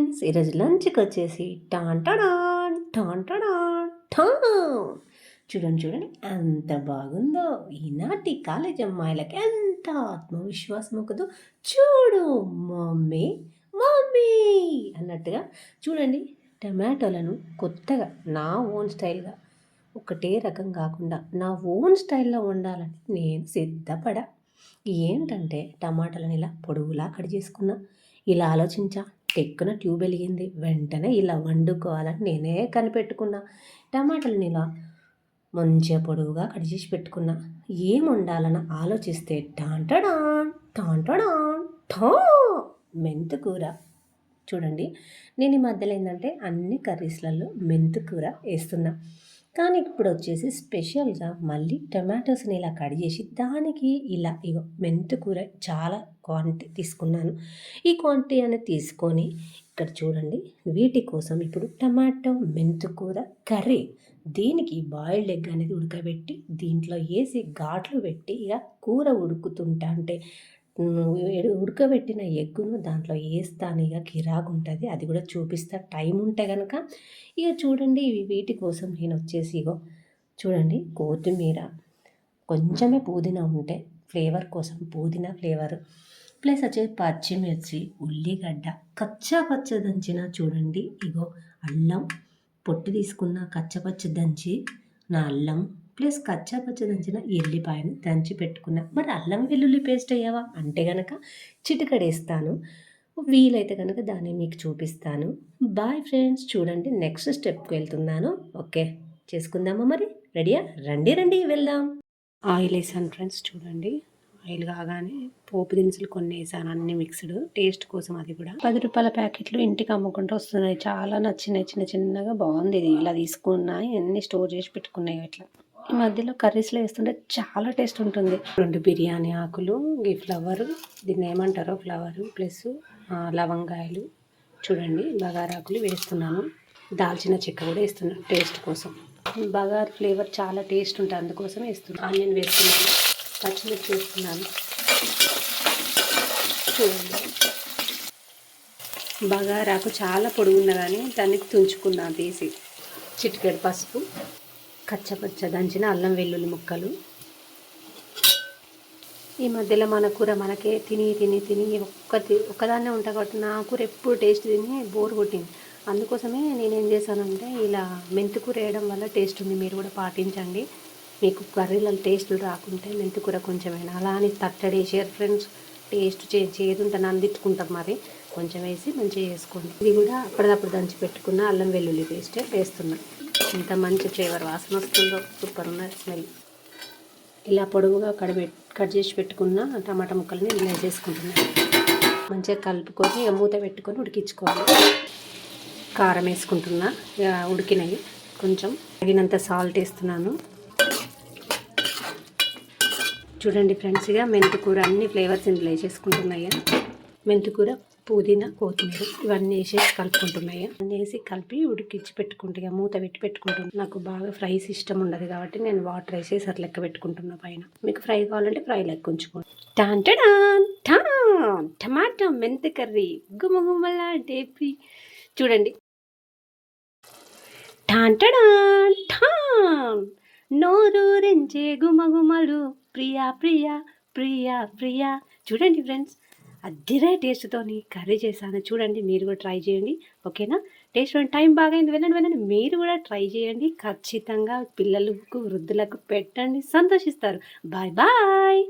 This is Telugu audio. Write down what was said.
ఫ్రెండ్స్ ఈరోజు లంచ్కి వచ్చేసి టాన్ టడాన్ టాన్ టడాన్ టాన్. చూడండి చూడండి ఎంత బాగుందో. ఈనాటి కాలేజ్ అమ్మాయిలకి ఎంత ఆత్మవిశ్వాసం కదో చూడు మమ్మీ మమ్మీ అన్నట్టుగా. చూడండి టమాటోలను కొత్తగా నా ఓన్ స్టైల్గా ఒకటే రకం కాకుండా నా ఓన్ స్టైల్లో వండాలని నేను సిద్ధపడా. ఏంటంటే టమాటాలను ఇలా పొడవులా కట్ చేసుకున్నా. ఇలా ఆలోచించా. టెక్కున ట్యూబ్ వెలిగింది. వెంటనే ఇలా వండుకోవాలని నేనే కనిపెట్టుకున్నా. టమాటాలను ఇలా మంచిగా పొడవుగా కట్ చేసి పెట్టుకున్నా. ఏం వండాలని ఆలోచిస్తే టాంటడాన్ టాంటడాన్ ఠా! మెంతు కూర. చూడండి నేను ఈ మధ్యలో ఏంటంటే అన్ని కర్రీస్లలో మెంతు కూర వేస్తున్నా. కానీ ఇప్పుడు వచ్చేసి స్పెషల్గా మళ్ళీ టొమాటోస్ని ఇలా కట్ చేసి దానికి ఇలా ఇగో మెంతు కూర చాలా క్వాంటిటీ తీసుకున్నాను. ఈ క్వాంటిటీ అనేది తీసుకొని ఇక్కడ చూడండి. వీటి కోసం ఇప్పుడు టమాటో మెంతు కూర కర్రీ దీనికి బాయిల్డ్ ఎగ్ అనేది ఉడకబెట్టి దీంట్లో వేసి ఘాట్లు పెట్టి ఇక కూర ఉడుకుతుంటా అంటే ఉడకబెట్టిన ఎగ్గును దాంట్లో వేస్తాను ఇక కిరాకు ఉంటుంది అది కూడా చూపిస్తా. టైం ఉంటే కనుక ఇక చూడండి ఇవి వీటి కోసం నేను వచ్చేసి ఇగో చూడండి కొత్తిమీర. కొంచెమే పుదీనా ఉంటే ఫ్లేవర్ కోసం పుదీనా ఫ్లేవర్. ప్లస్ వచ్చేసి పచ్చిమిర్చి ఉల్లిగడ్డ. కచ్చా పచ్చ దంచిన చూడండి ఇగో అల్లం. పొట్టు తీసుకున్న కచ్చపచ్చ దంచి నా అల్లం ప్లస్ కచ్చా పచ్చ దంచిన ఎల్లిపాయను దంచి పెట్టుకున్నా. మరి అల్లం వెల్లుల్లి పేస్ట్ అయ్యావా? అంటే కనుక చిటికడేస్తాను. వీలైతే కనుక దాన్ని మీకు చూపిస్తాను. బాయ్ ఫ్రెండ్స్ చూడండి నెక్స్ట్ స్టెప్కి వెళ్తున్నాను. ఓకే చేసుకుందామా మరి? రెడీయా రండి రండి వెళ్దాం. ఆయిల్ వేసాను ఫ్రెండ్స్ చూడండి. ఆయిల్ కాగానే పోపు దినుసులు కొన్ని వేసాను అన్ని మిక్స్డ్. టేస్ట్ కోసం అది కూడా. పది రూపాయల ప్యాకెట్లు ఇంటికి అమ్ముకుంటూ వస్తున్నాయి. చాలా నచ్చినాయి చిన్న చిన్నగా బాగుంది ఇది. ఇలా తీసుకున్నాయి అన్ని స్టోర్ చేసి పెట్టుకున్నాయి ఇట్లా. ఈ మధ్యలో కర్రీస్లో వేస్తుంటే చాలా టేస్ట్ ఉంటుంది. రెండు బిర్యానీ ఆకులు ఈ ఫ్లవర్ దీన్ని ఏమంటారో ఫ్లవరు ప్లస్ లవంగాయలు. చూడండి బగారాకులు వేస్తున్నాను. దాల్చిన చెక్క కూడా వేస్తున్నాను టేస్ట్ కోసం. బగార్ ఫ్లేవర్ చాలా టేస్ట్ ఉంటుంది అందుకోసం వేస్తున్నాను ఆనియన్ వేస్తున్నాను. పచ్చిమిర్చి వేస్తున్నాను. చూడండి. బగారాకు చాలా పొడుగున్న కానీ దానికి తుంచుకున్నాను తీసి. చిటికెడు పసుపు కచ్చపచ్చ దంచిన అల్లం వెల్లుల్లి ముక్కలు. ఈ మధ్యలో మన కూర మనకే తిని తిని తిని ఒక్కటి ఒక్కదాన్నే ఉంటా కాబట్టి నా కూర ఎప్పుడు టేస్ట్ తిని బోర్ కొట్టింది. అందుకోసమే నేనేం చేశానంటే ఇలా మెంతికూర వేయడం వల్ల టేస్ట్ ఉంది. మీరు కూడా పాటించండి. మీకు కర్రీలలో టేస్ట్లు రాకుంటే మెంతికూర కొంచెమైనా. అలా అని తట్టడి ఫ్రెండ్స్ టేస్ట్ చే చేదుంటే నందిట్టుకుంటాం మరి. కొంచెం వేసి మంచిగా చేసుకోండి ఇది కూడా అప్పటిదప్పుడు దంచి పెట్టుకున్న అల్లం వెల్లుల్లి పేస్టే వేస్తున్నాను ఇంత మంచి ఫ్లేవర్ వాసన వస్తుందో. సూపర్ ఉన్నది స్మెల్. ఇలా పొడవుగా కడిపె కట్ చేసి పెట్టుకున్న టమాటా ముక్కల్ని ఇలా వేసేసుకుంటున్నాను మంచిగా కలుపుకొని మూత పెట్టుకొని ఉడికించుకోవాలి. కారం వేసుకుంటున్నా. ఇక ఉడికినాయి. కొంచెం తగినంత సాల్ట్ వేస్తున్నాను. చూడండి ఫ్రెండ్స్ ఇక మెంతికూర అన్ని ఫ్లేవర్స్ ఇందులో వేసేసుకుంటున్నాయా మెంతికూర పుదీనా కొత్తిమీర ఇవన్నీ వేసేసి కలుపుకుంటున్నాయి అన్నీ వేసి కలిపి ఉడికిచ్చి పెట్టుకుంటా మూత పెట్టి పెట్టుకుంటున్నాను నాకు బాగా ఫ్రైస్ ఇష్టం ఉండదు కాబట్టి నేను వాటర్ వేసేసి అట్లా లెక్క పెట్టుకుంటున్నా పైన. మీకు ఫ్రై కావాలంటే ఫ్రై లెక్క ఉంచుకోండి. టాన్ టమాటా మెంతి కర్రీ గుమగుమలా డేపి చూడండి. టాంటడా ఠాన్ నోరూరించే గుమగుమలు. ప్రియా ప్రియా ప్రియా ప్రియా. చూడండి ఫ్రెండ్స్ అద్దిరే టేస్ట్తోని కర్రీ చేశాను. చూడండి మీరు కూడా ట్రై చేయండి. ఓకేనా? టేస్ట్ టైం బాగైంది. వెళ్ళండి వెళ్ళండి మీరు కూడా ట్రై చేయండి. ఖచ్చితంగా పిల్లలకు వృద్ధులకు పెట్టండి. సంతోషిస్తారు. Bye bye.